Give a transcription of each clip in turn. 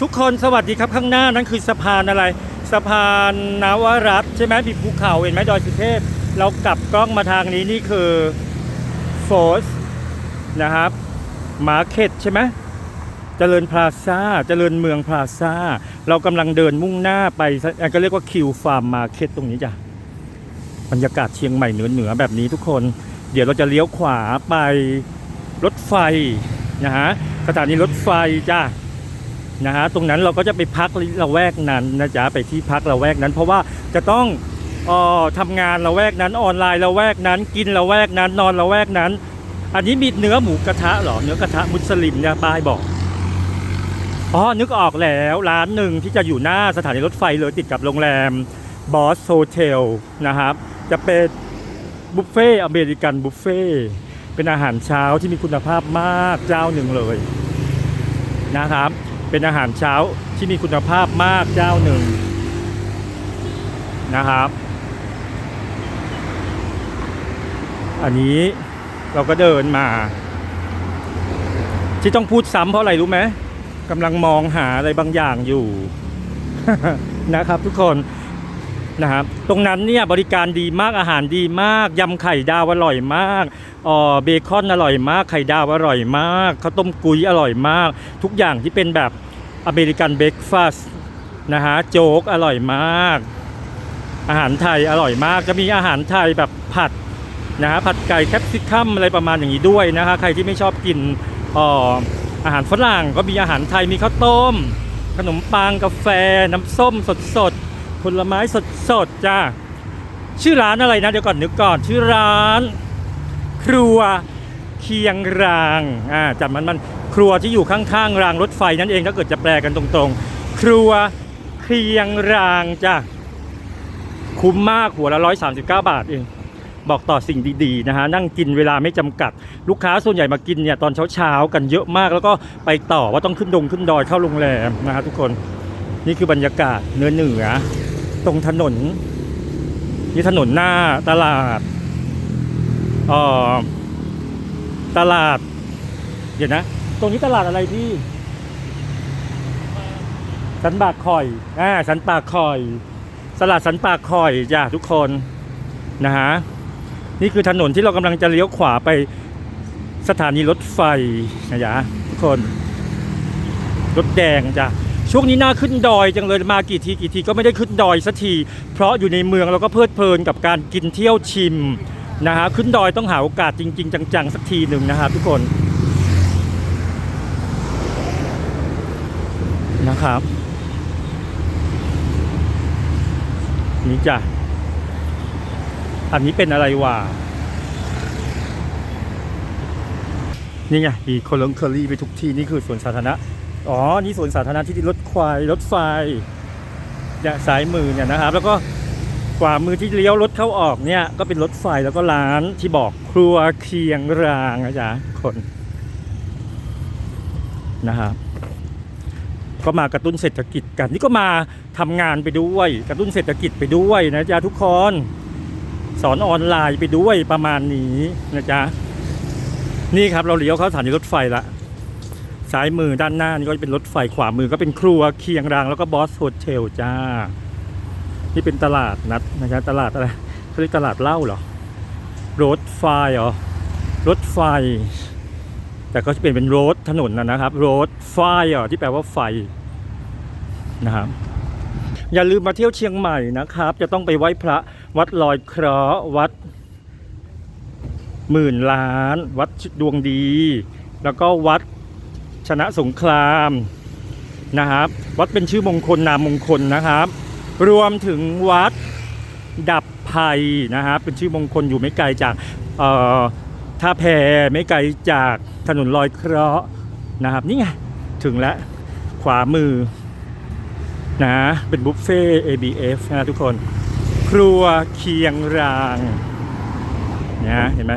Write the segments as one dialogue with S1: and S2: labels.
S1: ทุกคนสวัสดีครับข้างหน้านั่นคือสะพานอะไร สะพานนวรัตใช่ไหมมีภูเขาเห็นไหมดอยสุเทพ เรากลับกล้องมาทางนี้นี่คือโฟสนะครับมาร์เก็ตใช่ไหมเจริญพลาซ่าเจริญเมืองพลาซ่า เรากำลังเดินมุ่งหน้าไปก็เรียกว่าคิวฟาร์มมาร์เก็ตตรงนี้จ้ะบรรยากาศเชียงใหม่เหนือเหนือแบบนี้ทุกคน เดี๋ยวเราจะเลี้ยวขวาไปรถไฟนะฮะสถานีรถไฟจ้ะ นะฮะตรงนั้นเราก็จะไปพักละแวกนั้นนะจ๊ะไปที่พักละแวกนั้น เพราะว่าจะต้องออทำงานละแวกนั้นออนไลน์ละแวกนั้น กินละแวกนั้น นอนละแวกนั้น อันนี้มีเนื้อหมูกระทะหรอเนื้อกระทะมุสลิมเนี่ยป้ายบอกอ๋อนึกออกแล้วร้านหนึ่งที่จะอยู่หน้าสถานีรถไฟเลยติดกับโรงแรมบอสโฮเทลนะครับ จะเป็นบุฟเฟ่อเมริกันบุฟเฟ่เป็นอาหารเช้าที่มีคุณภาพมากเจ้าหนึ่งเลยนะครับ เป็นอาหารเช้าที่มีคุณภาพมากเจ้าหนึ่งนะครับ อันนี้เราก็เดินมา ที่ต้องพูดซ้ำเพราะอะไรรู้ไหมกำลังมองหาอะไรบางอย่างอยู่ นะครับทุกคน นะครับตรงนั้นเนี่ยบริการดีมากอาหารดีมากยำไข่ดาวอร่อยมากอ๋อเบคอนอร่อยมากไข่ดาวอร่อยมากข้าวต้มกุยอร่อยมาก ทุกอย่างที่เป็นแบบอเมริกันเบรกฟาสต์นะฮะโจ๊กอร่อยมาก อาหารไทยอร่อยมากจะมีอาหารไทยแบบผัดนะฮะผัดไก่แคปซิคัมอะไรประมาณอย่างนี้ด้วยนะฮะใครที่ไม่ชอบกินอออาหารฝรั่งก็มีอาหารไทยมีข้าวต้ม ขนมปังกาแฟน้ำส้มสดสดๆ ผลไม้สดสดจ้าชื่อร้านอะไรนะ เดี๋ยวก่อนนึกก่อนชื่อร้าน ครัวเคียงรางอ่าจำมันมันครัวที่อยู่ข้างๆรางรถไฟนั่นเองถ้าเกิดจะแปลกันตรงๆ ครัวเคียงรางจ้ะคุ้มมากหัวละ139บเก้าบาทเองบอกต่อสิ่งดีๆนะฮะนั่งกินเวลาไม่จำกัด ลูกค้าส่วนใหญ่มากินเนี่ยตอนเช้าๆกันเยอะมากแล้วก็ไปต่อว่าต้องขึ้นดงขึ้นดอยเข้าโรงแรมนะฮะทุกคนนี่คือบรรยากาศเนื้อเหนือ ตรงถนนนี่ถนนหน้าตลาดเอ่อตลาด เดี๋ยวนะ ตรงนี้ตลาดอะไรพี่สันปากคอยอ่าสันปากคอย ตลาดสันปากคอยจ้ะทุกคนนะฮะนี่คือถนนที่เรากำลังจะเลี้ยวขวาไปสถานีรถไฟนะจ๊ะทุกคน รถแดงจ้ะ ช่วงนี้น่าขึ้นดอยจังเลยมากี่ทีกี่ทีก็ไม่ได้ขึ้นดอยสักที เพราะอยู่ในเมืองเราก็เพลิดเพลินกับการกินเที่ยวชิมนะฮะขึ้นดอยต้องหาโอกาสจริง ๆ จังๆสักทีหนึ่งนะครับทุกคนนะครับ นี่จ้ะอันนี้เป็นอะไรวะนี่ไงมีโคลงเคอรี่ไปทุกที่ นี่คือสวนสาธารณะ อ๋อ นี่สวนสาธารณะที่รถควายรถไฟเนี่ยซ้ายมือเนี่ยนะครับ แล้วก็ขวามือที่เลี้ยวรถเข้าออกเนี่ย ก็เป็นรถไฟแล้วก็ร้านที่บอกครัวเคียงรางนะจ๊ะคนนะครับก็มากระตุ้นเศรษฐกิจกัน นี่ก็มาทำงานไปด้วย กระตุ้นเศรษฐกิจไปด้วยนะจ๊ะทุกคนสอนออนไลน์ไปด้วยประมาณนี้นะจ๊ะนี่ครับเราเลี้ยวเข้าสถานีรถไฟละ ซ้ายมือด้านหน้านี่ก็เป็นรถไฟขวามือก็เป็นครัวเคียงรางแล้วก็บอสโฮเทลจ้า นี่เป็นตลาดนัดนะจ๊ะตลาดอะไรเขาเรียกตลาดเหล้าเหรอรถไฟเหรอรถไฟ แต่ก็จะเป็นเป็นรดถนนนะนะครับรดไฟเหรอที่แปลว่าไฟนะครับอย่าลืมมาเที่ยวเชียงใหม่นะครับ จะต้องไปไหว้พระวัดลอยเคราะห์วัดหมื่นล้าน วัดดวงดี แล้วก็วัด ชนะสงครามนะครับ วัดเป็นชื่อมงคลนามมงคลนะครับ รวมถึงวัดดับภัยนะครับ เป็นชื่อมงคลอยู่ไม่ไกลจากท่าแพไม่ไกลจากถนนลอยเคราะห์นะครับ นี่ไง ถึงแล้วขวามือนะเป็นบุฟเฟ่ ABF นะทุกคน ครัวเคียงรางนะเห็นไหม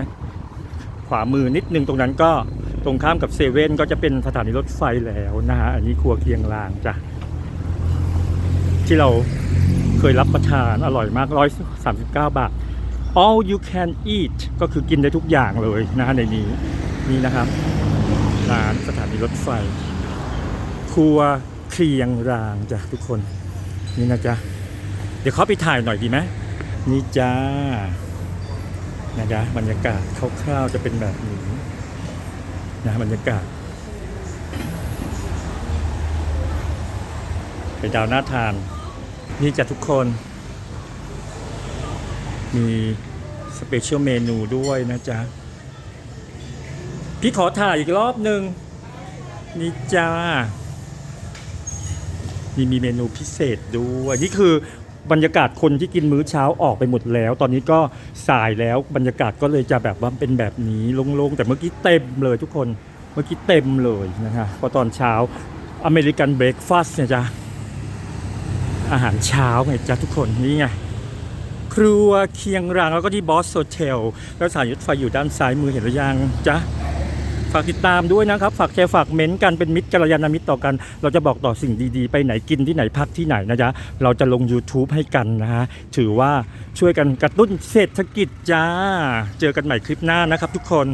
S1: ขวามือนิดนึงตรงนั้นก็ ตรงข้ามกับเซเว่นก็จะเป็นสถานีรถไฟแล้วนะฮะ อันนี้ครัวเคียงรางจ้ะ ที่เราเคยรับประทานอร่อยมากร้อยสามสิบเก้าบาท all you can eat ก็คือกินได้ทุกอย่างเลยนะฮะในนี้นี่นะครับร้านสถานีรถไฟ ครัวเคียงรางจ้ะทุกคน นี่นะจ๊ะ เดี๋ยวเขาไปถ่ายหน่อยดีไหมนี่จ้านะจ๊ะบรรยากาศคร่าวๆจะเป็นแบบนี้ นะบรรยากาศไปดาวน่าทาน นี่จะทุกคน มีสเปเชียลเมนูด้วยนะจ๊ะ พี่ขอถ่ายอีกรอบหนึ่งนี่จ้านี่มีเมนูพิเศษด้วย นี่คือ บรรยากาศคนที่กินมื้อเช้าออกไปหมดแล้ว ตอนนี้ก็สายแล้วบรรยากาศก็เลยจะแบบว่าเป็นแบบนี้โล่งๆแต่เมื่อกี้เต็มเลยทุกคนเมื่อกี้เต็มเลยนะคะเพราะตอนเช้าอเมริกันเบรกฟาสต์เนี่ยจ้ะอาหารเช้าไงจ้ะทุกคนนี่ไงครัวเคียงรางแล้วก็ที่บอสโ o เทลแล้วสายรถไฟอยู่ด้านซ้ายมือเห็นหรือยังจ๊ะ ฝากติดตามด้วยนะครับ ฝากแชร์ฝากเม้นต์กันเป็นมิตรกัลยาณมิตรต่อกัน เราจะบอกต่อสิ่งดีๆ ไปไหนกินที่ไหนพักที่ไหนนะจ๊ะ เราจะลง YouTube ให้กันนะฮะ ถือว่าช่วยกันกระตุ้นเศรษฐกิจจ้า เจอกันใหม่คลิปหน้านะครับทุกคน